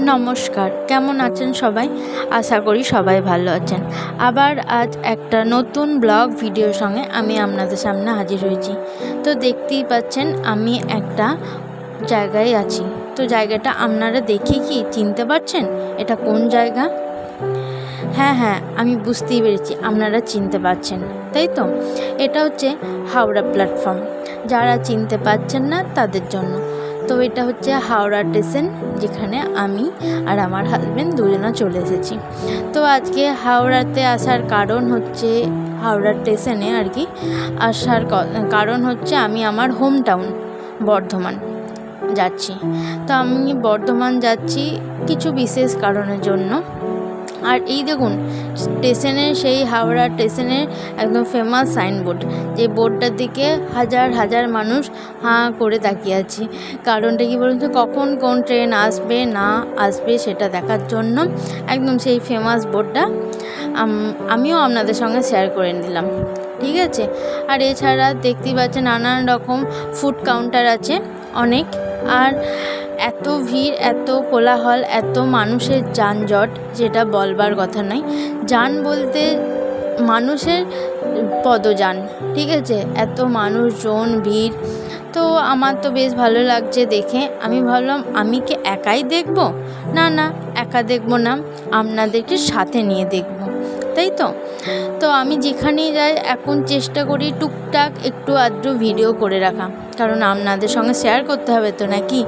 নমস্কার, কেমন আছেন সবাই? আশা করি সবাই ভালো আছেন। আবার আজ একটা নতুন ব্লগ ভিডিওর সঙ্গে আমি আপনাদের সামনে হাজির হয়েছি। তো দেখতেই পাচ্ছেন, আমি একটা জায়গায় আছি। তো জায়গাটা আপনারা দেখে কি চিনতে পারছেন? এটা কোন জায়গা? হ্যাঁ হ্যাঁ আমি বুঝতেই পেরেছি, আপনারা চিনতে পারছেন। তাই তো? এটা হচ্ছে হাওড়া প্ল্যাটফর্ম। যারা চিনতে পারছেন না তাদের জন্য। তো এটা হচ্ছে হাওড়া স্টেশন, যেখানে আমি আর আমার হাজব্যান্ড দুজনা চলে এসেছি। তো আজকে হাওড়াতে আসার কারণ হচ্ছে হাওড়া স্টেশনে আর কি আসার কারণ হচ্ছে আমি আমার হোম টাউন বর্ধমান যাচ্ছি। তো আমি বর্ধমান যাচ্ছি কিছু বিশেষ কারণের জন্য। আর এই দেখুন স্টেশনের সেই হাওড়া স্টেশনের একদম ফেমাস সাইনবোর্ড যে বোর্ডটার দিকে হাজার হাজার মানুষ হাঁ করে তাকিয়ে আছি। কারণটা কি বলুন তো? কখন কোন ট্রেন আসবে, না আসবে সেটা দেখার জন্য একদম সেই ফেমাস বোর্ডটা আমিও আপনাদের সঙ্গে শেয়ার করে নিলাম। ঠিক আছে? আর এছাড়া দেখতেই পাচ্ছেন নানান রকম ফুড কাউন্টার আছে অনেক। আর এত ভিড়, এত কোলাহল, এত মানুষের যানজট, যেটা বলবার কথা নয় যান বলতে মানুষের পদযান, ঠিক আছে? এত মানুষজন, ভিড়। তো আমার তো বেশ ভালো লাগছে দেখে। আমি ভাবলাম, আমি কি একাই দেখব? না না, একা দেখব না। আপনাদেরকে সাথে নিয়ে দেখব, তাই তো? তো আমি যেখানেই যাই, এখন চেষ্টা করি টুকটাক একটু আধটু ভিডিও করে রাখা। কারণ আপনাদের সঙ্গে শেয়ার করতে হবে তো নাকি?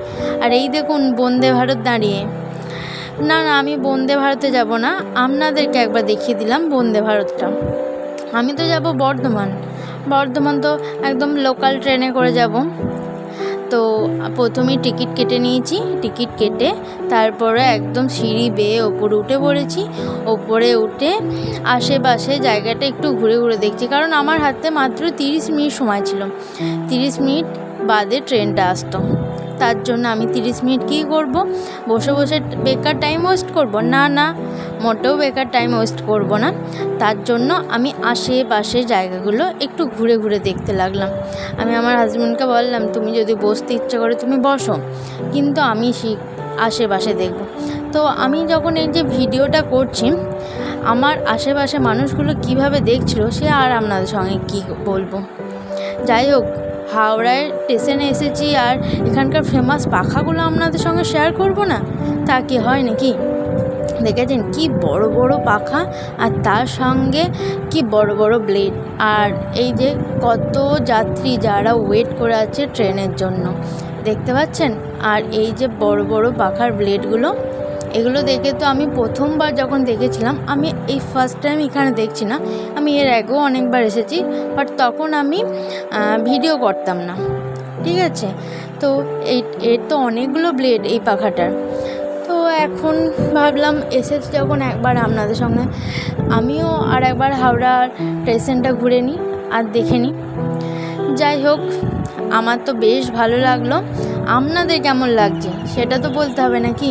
আর এই দেখুন, বন্দে ভারত দাঁড়িয়ে। না না, আমি বন্দে ভারতে যাব না। আপনাদেরকে একবার দেখিয়ে দিলাম বন্দে ভারতটা। আমি তো যাব বর্ধমান। বর্ধমান তো একদম লোকাল ট্রেনে করে যাব। তো প্রথমে টিকিট কেটে নিয়েছি। টিকিট কেটে তারপরে একদম সিঁড়ি বেয়ে ওপরে উঠে পড়েছি। ওপরে উঠে আশেপাশে জায়গাটা একটু ঘুরে ঘুরে দেখছি। কারণ আমার হাতে মাত্র তিরিশ মিনিট সময় ছিল। তিরিশ মিনিট বাদে ট্রেনটা আসতো। তার জন্য আমি তিরিশ মিনিট কী করব? বসে বসে বেকার টাইম ওয়েস্ট করব? না না, মোটেও বেকার টাইম ওয়েস্ট করব না। তার জন্য আমি আশেপাশে জায়গাগুলো একটু ঘুরে ঘুরে দেখতে লাগলাম। আমি আমার হাজব্যান্ডকে বললাম, তুমি যদি বসতে ইচ্ছে করে তুমি বসো। কিন্তু আমি সেই আশেপাশে দেখব। তো আমি যখন এই যে ভিডিওটা করছি, আমার আশেপাশে মানুষগুলো কীভাবে দেখছিল সে আর আপনাদের সঙ্গে কী বলব? যাই হোক, হাওড়ায় স্টেশনে এসেছি আর এখানকার ফেমাস পাখাগুলো আপনাদের সঙ্গে শেয়ার করব না? তা কি হয় নাকি? দেখেছেন কি বড় বড় পাখা আর তার সঙ্গে কি বড় বড় ব্লেড আর এই যে কত যাত্রী যারা ওয়েট করে আছে ট্রেনের জন্য, দেখতে পাচ্ছেন? আর এই যে বড় বড় পাখার ব্লেডগুলো এগুলো দেখে তো আমি প্রথমবার যখন দেখেছিলাম, আমি এই ফার্স্ট টাইম এখানে দেখছি না। আমি এর আগেও অনেকবার এসেছি বাট তখন আমি ভিডিও করতাম না। ঠিক আছে? তো এই এর তো অনেকগুলো ব্লেড এই পাখাটার। তো এখন ভাবলাম, এসেছি যখন একবার আপনাদের সঙ্গে আমিও আর একবার হাওড়ার স্টেশনটা ঘুরে নিই আর দেখে নিই। যাই হোক, আমার তো বেশ ভালো লাগল। আপনাদের কেমন লাগছে? সেটা তো বলতে হবে নাকি?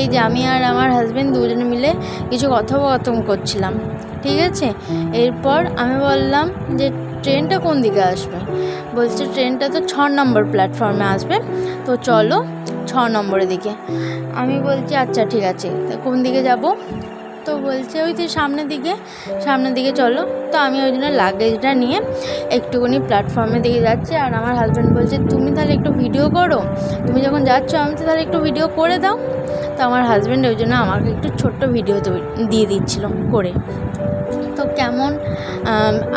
এই যে আমি আর আমার হাজব্যান্ড দুজনে মিলে কিছু কথোপকথন করছিলাম, ঠিক আছে? এরপর আমি বললাম যে ট্রেনটা কোন দিকে আসবে? বলছে ট্রেনটা তো ছ নম্বর প্ল্যাটফর্মে আসবে, তো চলো ছ নম্বরের দিকে। আমি বলছি আচ্ছা ঠিক আছে। তা কোন দিকে যাব? তো বলছে, ওই তো সামনের দিকে সামনের দিকে চলো। তো আমি ওই জন্য লাগেজটা নিয়ে একটুখানি প্ল্যাটফর্মের দিকে যাচ্ছি আর আমার হাজব্যান্ড বলছে, তুমি তাহলে একটু ভিডিও করো। তুমি যখন যাচ্ছ, আমি তো তাহলে একটু ভিডিও করে দাও। তো আমার হাজব্যান্ড ওই জন্য আমাকে একটু ছোট্ট ভিডিও দিয়ে দিচ্ছিল করে। তো কেমন,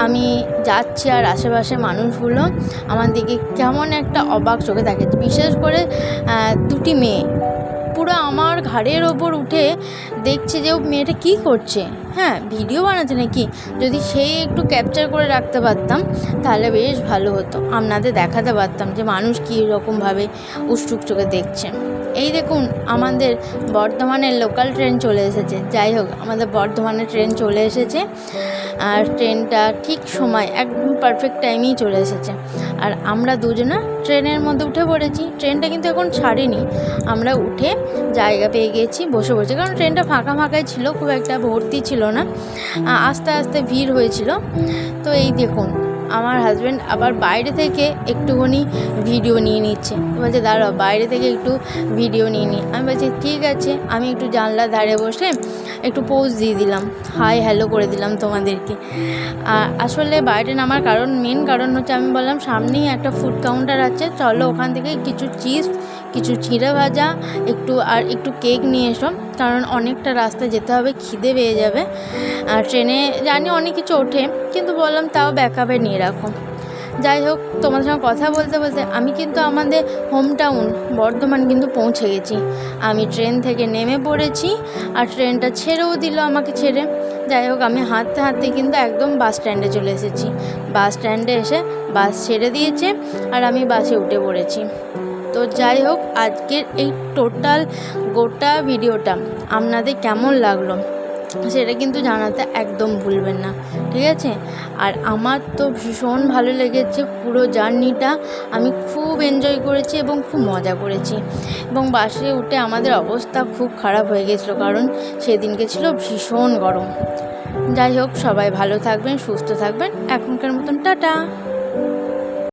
আমি যাচ্ছি আর আশেপাশে মানুষগুলো আমার দিকে কেমন একটা অবাক চোখে থাকে। বিশেষ করে দুটি মেয়ে। ঘাড়ের ওপর উঠে দেখছে যে ও মেয়েটা কী করছে। হ্যাঁ ভিডিও বানাচ্ছে নাকি? যদি সেই একটু ক্যাপচার করে রাখতে পারতাম, তাহলে বেশ ভালো হতো। আপনাদের দেখাতে পারতাম যে মানুষ কী রকমভাবে উৎসুক চোখে দেখছে। এই দেখুন, আমাদের বর্ধমানের লোকাল ট্রেন চলে এসেছে। যাই হোক, আমাদের বর্ধমানের ট্রেন চলে এসেছে। আর ট্রেনটা ঠিক সময়, একদম পারফেক্ট টাইমেই চলে এসেছে। আর আমরা দুজনা ট্রেনের মধ্যে উঠে পড়েছি। ট্রেনটা কিন্তু এখন ছাড়েনি। আমরা উঠে জায়গা পেয়ে গেছি, বসে বসে কারণ ট্রেনটা ফাঁকা ফাঁকাই ছিল, খুব একটা ভর্তি ছিল না। আস্তে আস্তে ভিড় হয়েছিল। তো এই দেখুন আমার হাজব্যান্ড আবার বাইরে থেকে একটুখানি ভিডিও নিয়ে নিচ্ছে। বলছে, দাঁড়াও, বাইরে থেকে একটু ভিডিও নিয়ে নিই আমি বলছি, ঠিক আছে। আমি একটু জানলার ধারে বসে একটু পোজ দিয়ে দিলাম। হাই হ্যালো করে দিলাম তোমাদেরকে। আর আসলে বাইরে নামার কারণ মেন কারণ হচ্ছে আমি বললাম, সামনেই একটা ফুড কাউন্টার আছে। চলো ওখান থেকে কিছু চিপস কিছু চিড়ে ভাজা, একটু আর একটু কেক নিয়ে এসো, কারণ অনেকটা রাস্তা যেতে হবে, খিদে পেয়ে যাবে। আর ট্রেনে জানি অনেক কিছু ওঠে, কিন্তু বললাম তাও ব্যাকআপে নিয়ে রাখো। যাই হোক তোমার সঙ্গে কথা বলতে বলতে আমি কিন্তু আমাদের হোম টাউন বর্ধমান কিন্তু পৌঁছে গেছি। আমি ট্রেন থেকে নেমে পড়েছি, আর ট্রেনটা ছেড়েও দিল আমাকে ছেড়ে। যাই হোক, আমি হাঁটতে হাঁটতে কিন্তু একদম বাস স্ট্যান্ডে চলে এসেছি। বাস স্ট্যান্ডে এসে বাস ছেড়ে দিয়েছে, আর আমি বাসে উঠে পড়েছি। তো যাই হোক, আজকের এই টোটাল গোটা ভিডিওটা আপনাদের কেমন লাগল সেটা কিন্তু জানাতে একদম ভুলবেন না, ঠিক আছে? আর আমার তো ভীষণ ভালো লেগেছে পুরো জার্নিটা, আমি খুব এনজয় করেছি এবং খুব মজা করেছি। এবং বাসে উঠে আমাদের অবস্থা খুব খারাপ হয়ে গেছিল কারণ সেদিনকে ছিল ভীষণ গরম। যাই হোক, সবাই ভালো থাকবেন, সুস্থ থাকবেন, এখনকার মতন টাটা!